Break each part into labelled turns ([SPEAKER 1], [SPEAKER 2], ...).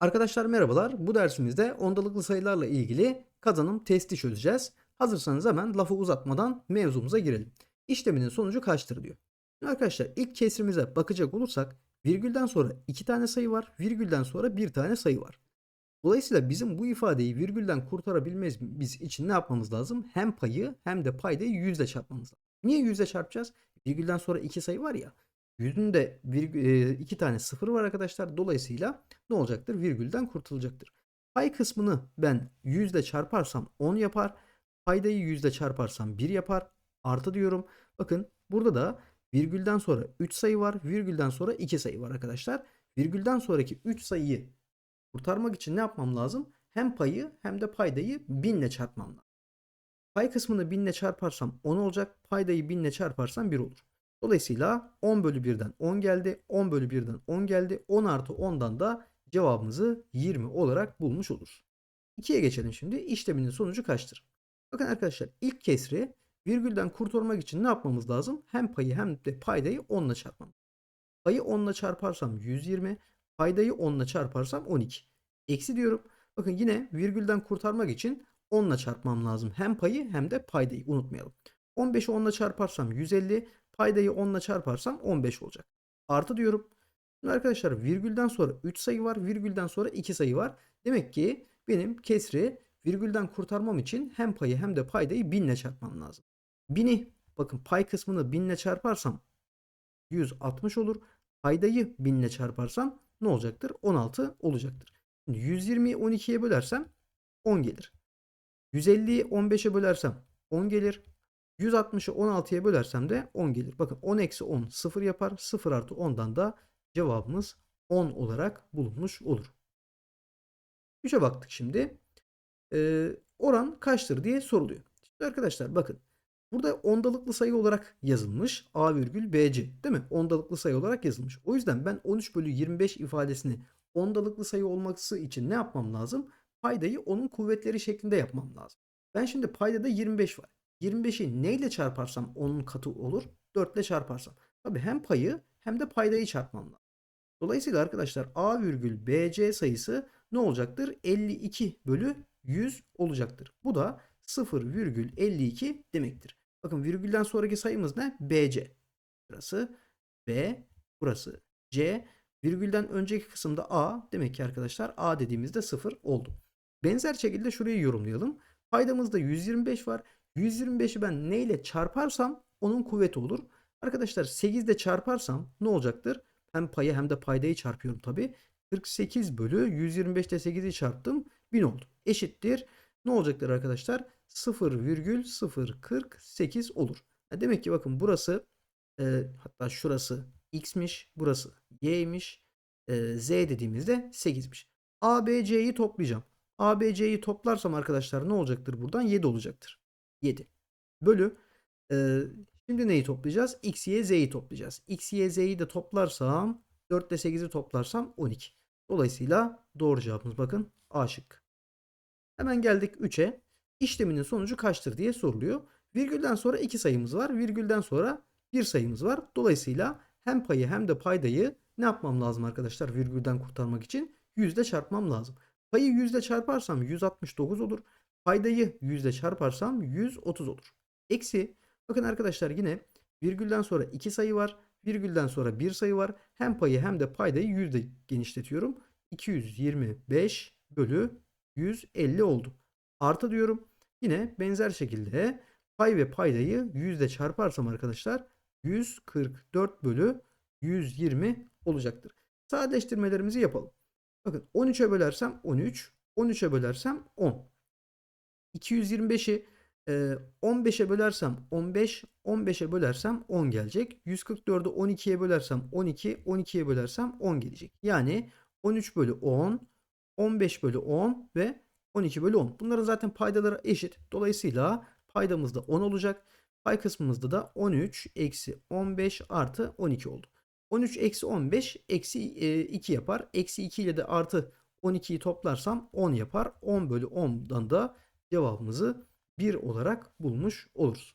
[SPEAKER 1] Arkadaşlar merhabalar. Bu dersimizde ondalıklı sayılarla ilgili kazanım testi çözeceğiz. Hazırsanız hemen lafı uzatmadan mevzumuza girelim. İşleminin sonucu kaçtır diyor. Arkadaşlar ilk kesrimize bakacak olursak virgülden sonra iki tane sayı var, virgülden sonra bir tane sayı var. Dolayısıyla bizim bu ifadeyi virgülden kurtarabilmemiz için ne yapmamız lazım? Hem payı hem de paydayı yüzle çarpmamız lazım. Niye yüzle çarpacağız? Virgülden sonra iki sayı var ya. Yüzün de e, iki tane sıfır var arkadaşlar. Dolayısıyla ne olacaktır? Virgülden kurtulacaktır. Pay kısmını ben yüzle çarparsam 10 yapar. Paydayı yüzle çarparsam 1 yapar. Artı diyorum. Bakın burada da virgülden sonra 3 sayı var. Virgülden sonra 2 sayı var arkadaşlar. Virgülden sonraki 3 sayıyı kurtarmak için ne yapmam lazım? Hem payı hem de paydayı 1000 ile çarpmam lazım. Pay kısmını 1000 ile çarparsam 10 olacak. Paydayı 1000 ile çarparsam 1 olur. Dolayısıyla 10 bölü 1'den 10 geldi. 10 bölü 1'den 10 geldi. 10 artı 10'dan da cevabımızı 20 olarak bulmuş oluruz. 2'ye geçelim şimdi. İşleminin sonucu kaçtır? Bakın arkadaşlar ilk kesri virgülden kurtulmak için ne yapmamız lazım? Hem payı hem de paydayı 10 ile çarpmam. Payı 10 ile çarparsam 120. Paydayı 10 ile çarparsam 12. Eksi diyorum. Bakın yine virgülden kurtarmak için 10 ile çarpmam lazım. Hem payı hem de paydayı unutmayalım. 15'i 10 ile çarparsam 150. Paydayı 10 ile çarparsam 15 olacak. Artı diyorum. Şimdi arkadaşlar virgülden sonra 3 sayı var. Virgülden sonra 2 sayı var. Demek ki benim kesri virgülden kurtarmam için hem payı hem de paydayı 1000 ile çarpmam lazım. 1000'i bakın pay kısmını 1000 ile çarparsam 160 olur. Paydayı 1000 ile çarparsam ne olacaktır? 16 olacaktır. Şimdi 120'yi 12'ye bölersem 10 gelir. 150'yi 15'e bölersem 10 gelir. 160'ı 16'ya bölersem de 10 gelir. Bakın 10 eksi 10 0 yapar. 0 artı 10'dan da cevabımız 10 olarak bulunmuş olur. 3'e baktık şimdi. Ee, oran kaçtır diye soruluyor. Şimdi arkadaşlar bakın. Burada ondalıklı sayı olarak yazılmış. A virgül BC değil mi? Ondalıklı sayı olarak yazılmış. O yüzden ben 13 bölü 25 ifadesini ondalıklı sayı olması için ne yapmam lazım? Paydayı onun kuvvetleri şeklinde yapmam lazım. Ben şimdi paydada 25 var. 25'i neyle çarparsam onun katı olur? 4 ile çarparsam. Tabi hem payı hem de paydayı çarpmam lazım. Dolayısıyla arkadaşlar A virgül BC sayısı ne olacaktır? 52 bölü 100 olacaktır. Bu da 0,52 demektir. Bakın virgülden sonraki sayımız ne? BC. Burası B, burası C. Virgülden önceki kısımda A. Demek ki arkadaşlar A dediğimizde 0 oldu. Benzer şekilde şurayı yorumlayalım. Paydamızda 125 var. 125'i ben neyle çarparsam onun kuvveti olur. Arkadaşlar 8 ile çarparsam ne olacaktır? Hem payı hem de paydayı çarpıyorum tabi. 48 bölü 125 ile 8'i çarptım. 1000 oldu. Eşittir. Ne olacaktır arkadaşlar? 0,048 olur. Demek ki bakın burası e, hatta şurası x'miş. Burası y'ymiş. E, z dediğimizde 8'miş. A, B, C'yi toplayacağım. A, B, C'yi toplarsam arkadaşlar ne olacaktır buradan? 7 olacaktır. 7. Bölü. E, şimdi neyi toplayacağız? X, Y, Z'yi toplayacağız. X, Y, Z'yi de toplarsam 4 ile 8'i toplarsam 12. Dolayısıyla doğru cevabımız bakın A şıkkı. Hemen geldik 3'e. İşleminin sonucu kaçtır diye soruluyor. Virgülden sonra 2 sayımız var. Virgülden sonra 1 sayımız var. Dolayısıyla hem payı hem de paydayı ne yapmam lazım arkadaşlar virgülden kurtarmak için? Yüzde çarpmam lazım. Payı yüzde çarparsam 169 olur. Paydayı yüzde çarparsam 130 olur. Eksi bakın arkadaşlar yine virgülden sonra 2 sayı var. Virgülden sonra 1 sayı var. Hem payı hem de paydayı yüzde genişletiyorum. 225 bölü 150 oldu. Artı diyorum. Yine benzer şekilde pay ve paydayı yüzde çarparsam arkadaşlar 144 bölü 120 olacaktır. Sadeleştirmelerimizi yapalım. Bakın 13'e bölersem 13, 13'e bölersem 10. 225'i 15'e bölersem 15, 15'e bölersem 10 gelecek. 144'ü 12'ye bölersem 12, 12'ye bölersem 10 gelecek. Yani 13 bölü 10, 15 bölü 10 ve 12 bölü 10. Bunların zaten paydaları eşit. Dolayısıyla paydamız da 10 olacak. Pay kısmımızda da 13 eksi 15 artı 12 oldu. 13 eksi 15 eksi 2 yapar. Eksi 2 ile de artı 12'yi toplarsam 10 yapar. 10 bölü 10'dan da cevabımızı 1 olarak bulmuş oluruz.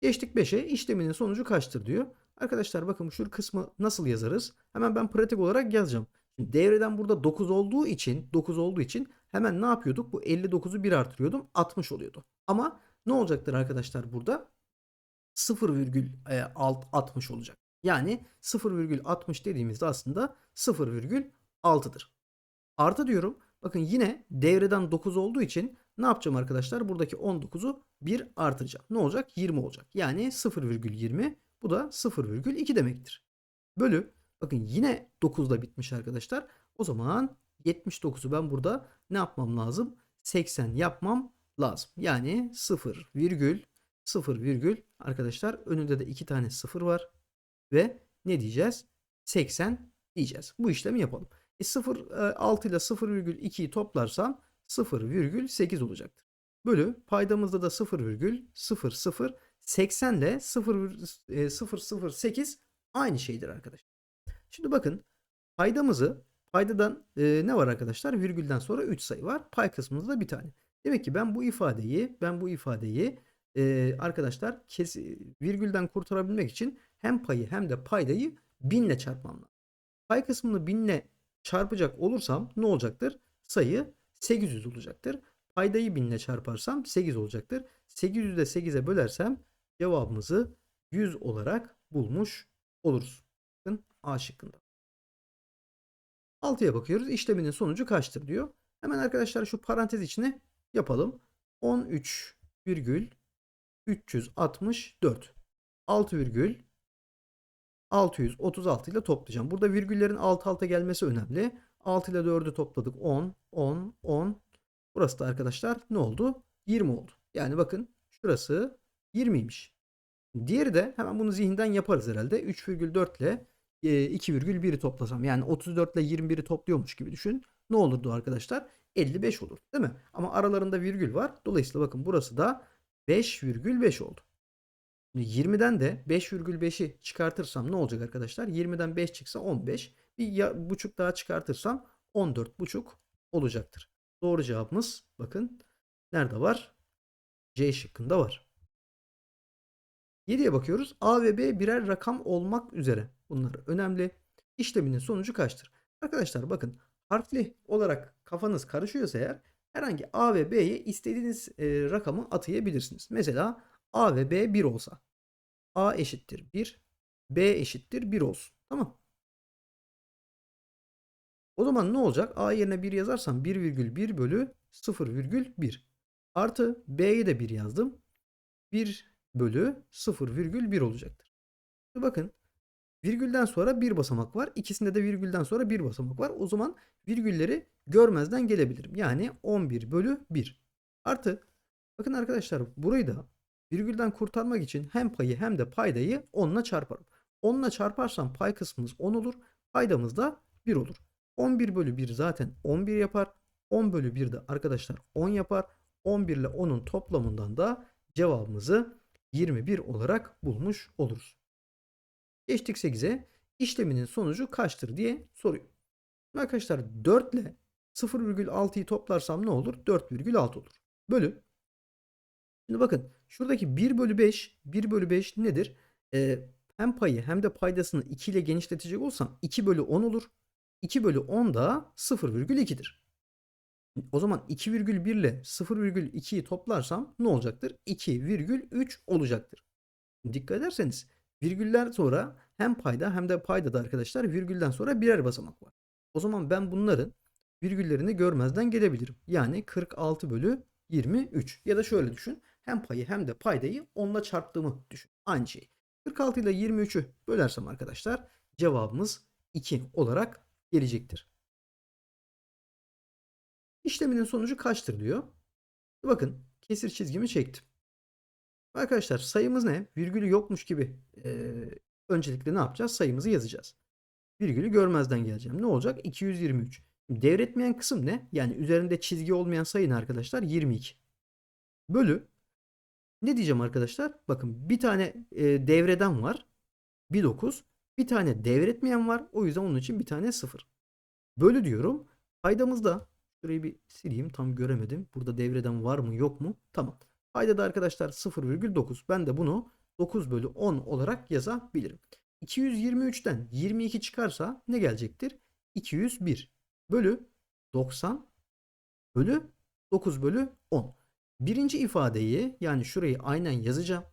[SPEAKER 1] Geçtik 5'e. İşleminin sonucu kaçtır diyor. Arkadaşlar bakın şu kısmı nasıl yazarız? Hemen ben pratik olarak yazacağım. Şimdi devreden burada 9 olduğu için 9 olduğu için hemen ne yapıyorduk? Bu 59'u 1 artırıyordum. 60 oluyordu. Ama ne olacaktır arkadaşlar burada? 0,60 olacak. Yani 0,60 dediğimizde aslında 0,6'dır. Artı diyorum. Bakın yine devreden 9 olduğu için ne yapacağım arkadaşlar? Buradaki 19'u 1 artıracağım. Ne olacak? 20 olacak. Yani 0,20 bu da 0,2 demektir. Bölü bakın yine 9'da bitmiş arkadaşlar. O zaman 79'u ben burada ne yapmam lazım? 80 yapmam lazım. Yani 0 virgül 0 virgül arkadaşlar önünde de 2 tane 0 var. Ve ne diyeceğiz? 80 diyeceğiz. Bu işlemi yapalım. E 0 6 ile 0,2'yi toplarsam 0,8 olacaktır. Bölü paydamızda da 0,00 80 ile 0,008 aynı şeydir arkadaşlar. Şimdi bakın paydamızı paydadan e, ne var arkadaşlar? Virgülden sonra 3 sayı var. Pay kısmında da bir tane. Demek ki ben bu ifadeyi ben bu ifadeyi e, arkadaşlar kes, virgülden kurtarabilmek için hem payı hem de paydayı 1000 ile çarpmam lazım. Pay kısmını 1000 ile çarpacak olursam ne olacaktır? Sayı 800 olacaktır. Paydayı 1000 ile çarparsam 8 olacaktır. 800'ü de 8'e bölersem cevabımızı 100 olarak bulmuş oluruz. Bakın A şıkkında. 6'ya bakıyoruz. İşleminin sonucu kaçtır diyor. Hemen arkadaşlar şu parantez içine yapalım. 13 virgül 364 6 virgül 636 ile toplayacağım. Burada virgüllerin alt alta gelmesi önemli. 6 ile 4'ü topladık. 10, 10, 10. Burası da arkadaşlar ne oldu? 20 oldu. Yani bakın şurası 20'ymiş. Diğeri de hemen bunu zihinden yaparız herhalde. 3,4 ile 2,1'i e, toplasam. Yani 34 ile 21'i topluyormuş gibi düşün. Ne olurdu arkadaşlar? 55 olur. Değil mi? Ama aralarında virgül var. Dolayısıyla bakın burası da 5,5 oldu. 20'den de 5,5'i çıkartırsam ne olacak arkadaşlar? 20'den 5 çıksa 15. Bir ya, buçuk daha çıkartırsam 14 buçuk olacaktır. Doğru cevabımız bakın nerede var? C şıkkında var. 7'ye bakıyoruz. A ve B birer rakam olmak üzere. Bunlar önemli. İşleminin sonucu kaçtır? Arkadaşlar bakın harfli olarak kafanız karışıyorsa eğer herhangi A ve B'ye istediğiniz e, rakamı atayabilirsiniz. Mesela A ve B 1 olsa A eşittir 1, B eşittir 1 olsun. Tamam. O zaman ne olacak? A yerine 1 yazarsam 1,1 bölü 0,1 artı B'ye de 1 yazdım. 1 bölü 0,1 olacaktır. Bakın virgülden sonra bir basamak var. İkisinde de virgülden sonra bir basamak var. O zaman virgülleri görmezden gelebilirim. Yani 11 bölü 1 artı bakın arkadaşlar burayı da virgülden kurtarmak için hem payı hem de paydayı 10 ile çarparım. 10 ile çarparsam pay kısmımız 10 olur. Paydamız da 1 olur. 11 bölü 1 zaten 11 yapar. 10 bölü 1 de arkadaşlar 10 yapar. 11 ile 10'un toplamından da cevabımızı 21 olarak bulmuş oluruz. Geçtik 8'e. İşleminin sonucu kaçtır diye soruyor. Arkadaşlar 4 ile 0,6'yı toplarsam ne olur? 4,6 olur. Bölü. Şimdi bakın şuradaki 1 bölü 5 1 bölü 5 nedir? Ee, hem payı hem de paydasını 2 ile genişletecek olsam 2 bölü 10 olur. 2 bölü 10 da 0,2'dir. O zaman 2,1 ile 0,2'yi toplarsam ne olacaktır? 2,3 olacaktır. Dikkat ederseniz virgüller sonra hem payda hem de payda da arkadaşlar virgülden sonra birer basamak var. O zaman ben bunların virgüllerini görmezden gelebilirim. Yani 46 bölü 23 ya da şöyle düşün. Hem payı hem de paydayı 10'la çarptığımı düşün. Aynı şey. 46 ile 23'ü bölersem arkadaşlar cevabımız 2 olarak gelecektir. İşleminin sonucu kaçtır diyor. Bakın kesir çizgimi çektim. Arkadaşlar sayımız ne? Virgülü yokmuş gibi e, öncelikle ne yapacağız? Sayımızı yazacağız. Virgülü görmezden geleceğim. Ne olacak? 223. Devretmeyen kısım ne? Yani üzerinde çizgi olmayan sayı ne arkadaşlar? 22. Bölü. Ne diyeceğim arkadaşlar? Bakın bir tane e, devreden var. 1 9. Bir tane devretmeyen var. O yüzden onun için bir tane 0. Bölü diyorum. Paydamızda şurayı bir sileyim. Tam göremedim. Burada devreden var mı yok mu? Tamam. Payda da arkadaşlar 0,9. Ben de bunu 9 bölü 10 olarak yazabilirim. 223'ten 22 çıkarsa ne gelecektir? 201 bölü 90 bölü 9 bölü 10. Birinci ifadeyi yani şurayı aynen yazacağım.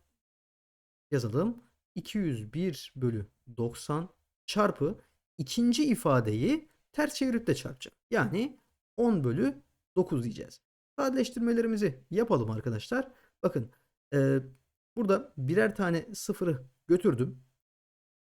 [SPEAKER 1] Yazalım. 201 bölü 90 çarpı ikinci ifadeyi ters çevirip de çarpacağım. Yani 10 bölü 9 diyeceğiz. Sadeleştirmelerimizi yapalım arkadaşlar. Bakın e, burada birer tane sıfırı götürdüm.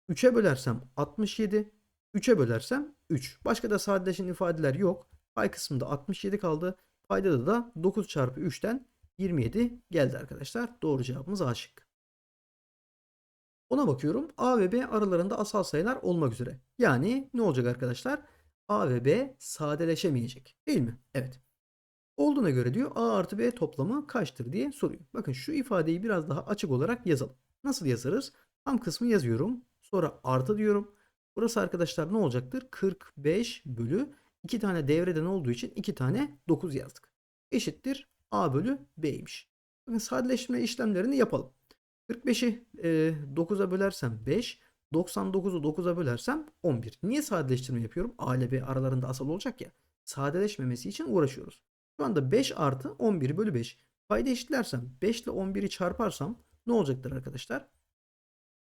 [SPEAKER 1] 3'e bölersem 67. 3'e bölersem 3. Başka da sadeleşen ifadeler yok. Pay kısmında 67 kaldı. Paydada da 9 çarpı 3'ten 27 geldi arkadaşlar. Doğru cevabımız A şıkkı. Ona bakıyorum. A ve B aralarında asal sayılar olmak üzere. Yani ne olacak arkadaşlar? A ve B sadeleşemeyecek. Değil mi? Evet. Olduğuna göre diyor A artı B toplamı kaçtır diye soruyor. Bakın şu ifadeyi biraz daha açık olarak yazalım. Nasıl yazarız? Tam kısmı yazıyorum. Sonra artı diyorum. Burası arkadaşlar ne olacaktır? 45 bölü 2 tane devreden olduğu için 2 tane 9 yazdık. Eşittir A bölü B'ymiş. Bakın sadeleştirme işlemlerini yapalım. 45'i e, 9'a bölersem 5, 99'u 9'a bölersem 11. Niye sadeleştirme yapıyorum? A ile B aralarında asal olacak ya. Sadeleşmemesi için uğraşıyoruz. Şu anda 5 artı 11 bölü 5. Payda eşitlersem 5 ile 11'i çarparsam ne olacaktır arkadaşlar?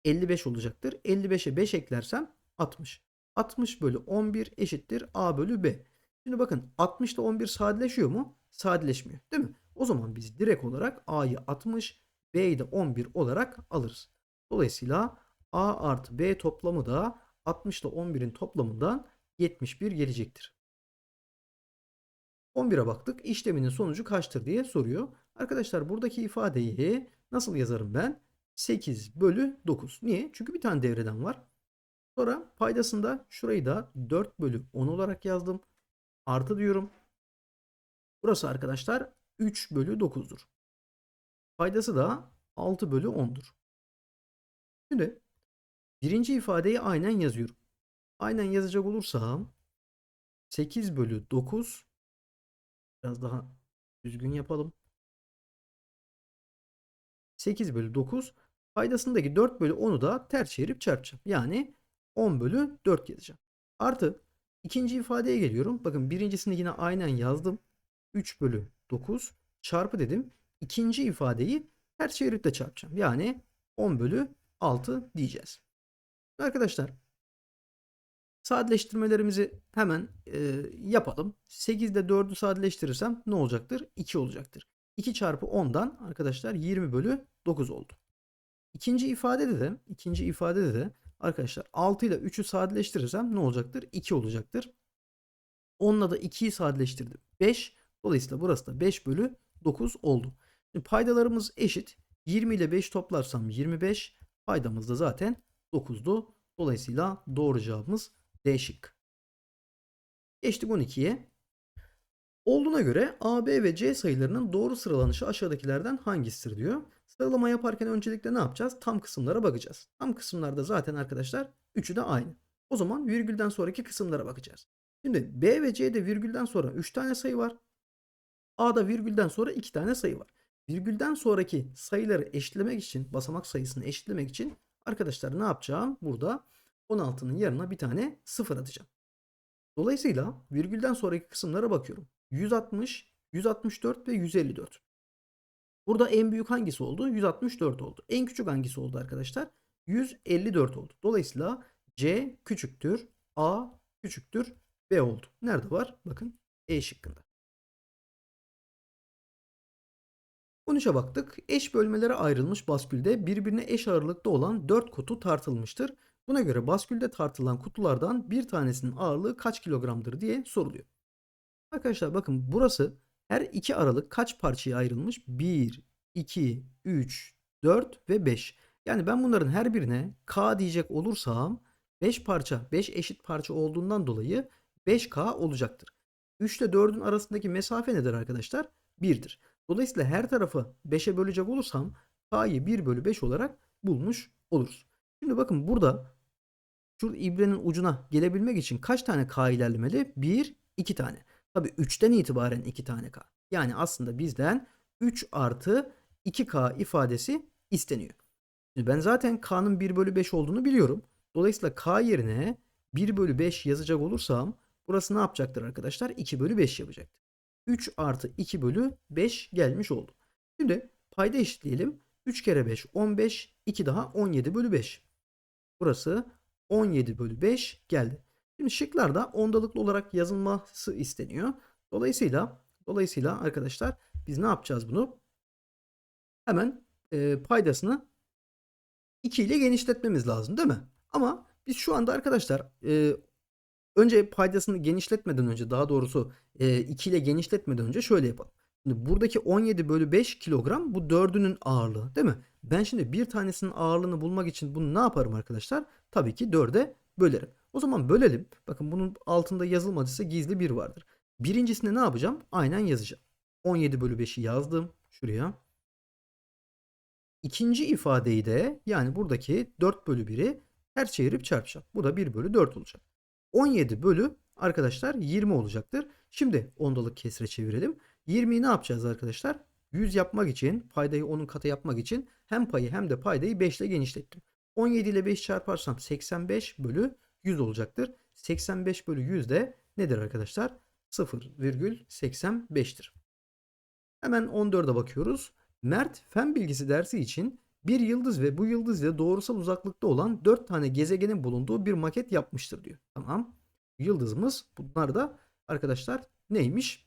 [SPEAKER 1] 55 olacaktır. 55'e 5 eklersem 60. 60 bölü 11 eşittir A bölü B. Şimdi bakın 60 ile 11 sadeleşiyor mu? Sadeleşmiyor değil mi? O zaman biz direkt olarak A'yı 60, B'yi de 11 olarak alırız. Dolayısıyla A artı B toplamı da 60 ile 11'in toplamından 71 gelecektir. 11'e baktık. İşleminin sonucu kaçtır diye soruyor. Arkadaşlar buradaki ifadeyi nasıl yazarım ben? 8 bölü 9. Niye? Çünkü bir tane devreden var. Sonra paydasında şurayı da 4 bölü 10 olarak yazdım. Artı diyorum. Burası arkadaşlar 3 bölü 9'dur. Paydası da 6 bölü 10'dur. Şimdi birinci ifadeyi aynen yazıyorum. Aynen yazacak olursam 8 bölü 9 biraz daha düzgün yapalım. 8 bölü 9 paydasındaki 4 bölü 10'u da ters çevirip çarpacağım. Yani 10 bölü 4 yazacağım. Artı ikinci ifadeye geliyorum. Bakın birincisini yine aynen yazdım. 3 bölü 9 çarpı dedim. İkinci ifadeyi ters çevirip çarpacağım. Yani 10 bölü 6 diyeceğiz. Arkadaşlar sadeleştirmelerimizi hemen e, yapalım. 8 ile 4'ü sadeleştirirsem ne olacaktır? 2 olacaktır. 2 çarpı 10'dan arkadaşlar 20 bölü 9 oldu. İkinci ifadede de ikinci ifadede de arkadaşlar 6 ile 3'ü sadeleştirirsem ne olacaktır? 2 olacaktır. 10'la da 2'yi sadeleştirdim. 5. Dolayısıyla burası da 5 bölü 9 oldu. Şimdi paydalarımız eşit. 20 ile 5 toplarsam 25. Paydamız da zaten 9'du. Dolayısıyla doğru cevabımız D şık. Geçtik 12'ye. Olduğuna göre A, B ve C sayılarının doğru sıralanışı aşağıdakilerden hangisidir diyor. Sıralama yaparken öncelikle ne yapacağız? Tam kısımlara bakacağız. Tam kısımlarda zaten arkadaşlar üçü de aynı. O zaman virgülden sonraki kısımlara bakacağız. Şimdi B ve C'de virgülden sonra 3 tane sayı var. A'da virgülden sonra 2 tane sayı var. Virgülden sonraki sayıları eşitlemek için, basamak sayısını eşitlemek için arkadaşlar ne yapacağım? Burada 16'nın yanına bir tane 0 atacağım. Dolayısıyla virgülden sonraki kısımlara bakıyorum. 160, 164 ve 154. Burada en büyük hangisi oldu? 164 oldu. En küçük hangisi oldu arkadaşlar? 154 oldu. Dolayısıyla C küçüktür, A küçüktür, B oldu. Nerede var? Bakın E şıkkında. 13'e baktık. Eş bölmelere ayrılmış baskülde birbirine eş ağırlıkta olan 4 kutu tartılmıştır. Buna göre baskülde tartılan kutulardan bir tanesinin ağırlığı kaç kilogramdır diye soruluyor. Arkadaşlar bakın burası her iki aralık kaç parçaya ayrılmış? 1, 2, 3, 4 ve 5. Yani ben bunların her birine K diyecek olursam 5 parça, 5 eşit parça olduğundan dolayı 5K olacaktır. 3 ile 4'ün arasındaki mesafe nedir arkadaşlar? 1'dir. Dolayısıyla her tarafı 5'e bölecek olursam K'yı 1 bölü 5 olarak bulmuş oluruz. Şimdi bakın burada şu ibrenin ucuna gelebilmek için kaç tane K ilerlemeli? 1, 2 tane. Tabi 3'ten itibaren 2 tane K. Yani aslında bizden 3 artı 2K ifadesi isteniyor. Şimdi ben zaten K'nın 1 bölü 5 olduğunu biliyorum. Dolayısıyla K yerine 1 bölü 5 yazacak olursam Burası ne yapacaktır arkadaşlar? 2 bölü 5 yapacaktır. 3 artı 2 bölü 5 gelmiş oldu. Şimdi payda eşitleyelim. 3 kere 5 15. 2 daha 17 bölü 5. Burası 17 bölü 5 geldi. Şimdi şıklarda ondalıklı olarak yazılması isteniyor. Dolayısıyla dolayısıyla arkadaşlar biz ne yapacağız bunu? Hemen e, paydasını 2 ile genişletmemiz lazım değil mi? Ama biz şu anda arkadaşlar e, önce paydasını genişletmeden önce daha doğrusu e, 2 ile genişletmeden önce şöyle yapalım. Şimdi buradaki 17 bölü 5 kilogram bu dördünün ağırlığı değil mi? Ben şimdi bir tanesinin ağırlığını bulmak için bunu ne yaparım arkadaşlar? Tabii ki 4'e bölerim. O zaman bölelim. Bakın bunun altında yazılmadıysa gizli bir vardır. Birincisine ne yapacağım? Aynen yazacağım. 17 bölü 5'i yazdım şuraya. İkinci ifadeyi de yani buradaki 4 bölü 1'i ters çevirip çarpacağım. Bu da 1 bölü 4 olacak. 17 bölü arkadaşlar 20 olacaktır. Şimdi ondalık kesre çevirelim. 20'yi ne yapacağız arkadaşlar? 100 yapmak için paydayı onun katı yapmak için hem payı hem de paydayı 5 ile genişlettim. 17 ile 5 çarparsam 85 bölü 100 olacaktır. 85 bölü 100 de nedir arkadaşlar? 0,85'tir. Hemen 14'e bakıyoruz. Mert fen bilgisi dersi için bir yıldız ve bu yıldız ile doğrusal uzaklıkta olan 4 tane gezegenin bulunduğu bir maket yapmıştır diyor. Tamam. Yıldızımız bunlar da arkadaşlar neymiş?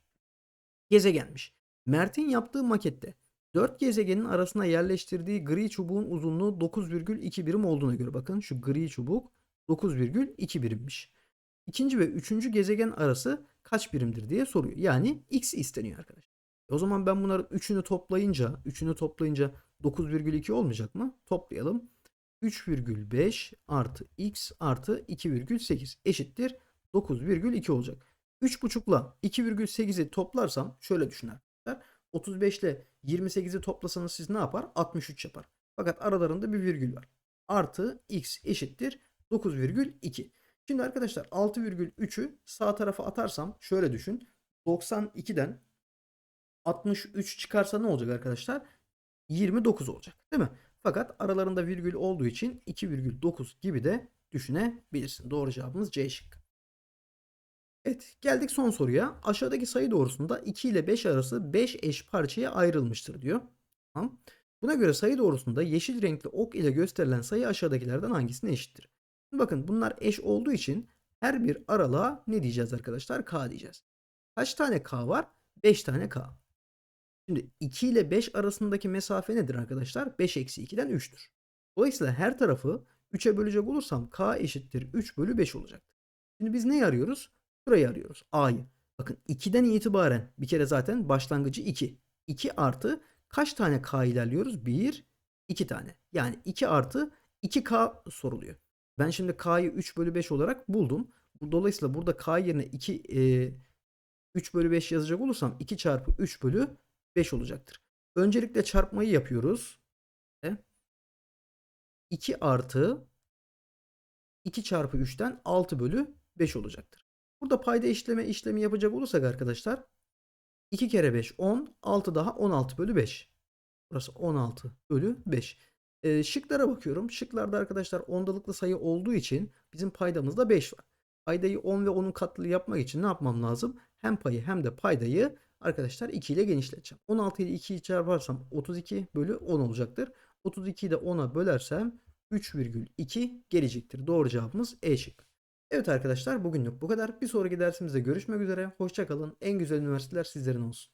[SPEAKER 1] Gezegenmiş. Mert'in yaptığı makette 4 gezegenin arasına yerleştirdiği gri çubuğun uzunluğu 9,2 birim olduğuna göre bakın şu gri çubuk 9,2 birimmiş. İkinci ve üçüncü gezegen arası kaç birimdir diye soruyor. Yani x isteniyor arkadaşlar. E o zaman ben bunların üçünü toplayınca, üçünü toplayınca 9,2 olmayacak mı? Toplayalım. 3,5 artı x artı 2,8 eşittir 9,2 olacak. 3,5 ile 2,8'i toplarsam şöyle düşün arkadaşlar. 35 ile 28'i toplasanız siz ne yapar? 63 yapar. Fakat aralarında bir virgül var. Artı x eşittir 9,2. Şimdi arkadaşlar 6,3'ü sağ tarafa atarsam şöyle düşün. 92'den 63 çıkarsa ne olacak arkadaşlar? 29 olacak değil mi? Fakat aralarında virgül olduğu için 2,9 gibi de düşünebilirsin. Doğru cevabımız C şıkkı. Evet geldik son soruya. Aşağıdaki sayı doğrusunda 2 ile 5 arası 5 eş parçaya ayrılmıştır diyor. Tamam. Buna göre sayı doğrusunda yeşil renkli ok ile gösterilen sayı aşağıdakilerden hangisine eşittir? Bakın bunlar eş olduğu için her bir aralığa ne diyeceğiz arkadaşlar? K diyeceğiz. Kaç tane K var? 5 tane K. Şimdi 2 ile 5 arasındaki mesafe nedir arkadaşlar? 5 eksi 2'den 3'tür. Dolayısıyla her tarafı 3'e bölecek olursam K eşittir 3 bölü 5 olacaktır. Şimdi biz neyi arıyoruz? Burayı arıyoruz. A'yı. Bakın 2'den itibaren bir kere zaten başlangıcı 2. 2 artı kaç tane K ilerliyoruz? 1, 2 tane. Yani 2 artı 2K soruluyor. Ben şimdi K'yı 3 bölü 5 olarak buldum. Dolayısıyla burada K yerine 2 e, 3 bölü 5 yazacak olursam 2 çarpı 3 bölü 5 olacaktır. Öncelikle çarpmayı yapıyoruz. 2 artı 2 çarpı 3'ten 6 bölü 5 olacaktır. Burada payda işleme işlemi yapacak olursak arkadaşlar 2 kere 5 10 6 daha 16 bölü 5. Burası 16 bölü 5. E, şıklara bakıyorum. Şıklarda arkadaşlar ondalıklı sayı olduğu için bizim paydamızda 5 var. Paydayı 10 ve onun katlı yapmak için ne yapmam lazım? Hem payı hem de paydayı arkadaşlar 2 ile genişleteceğim. 16 ile 2'yi çarparsam 32 bölü 10 olacaktır. 32'yi de 10'a bölersem 3,2 gelecektir. Doğru cevabımız E şıkkı. Evet arkadaşlar bugünlük bu kadar. Bir sonraki dersimizde görüşmek üzere. Hoşçakalın. En güzel üniversiteler sizlerin olsun.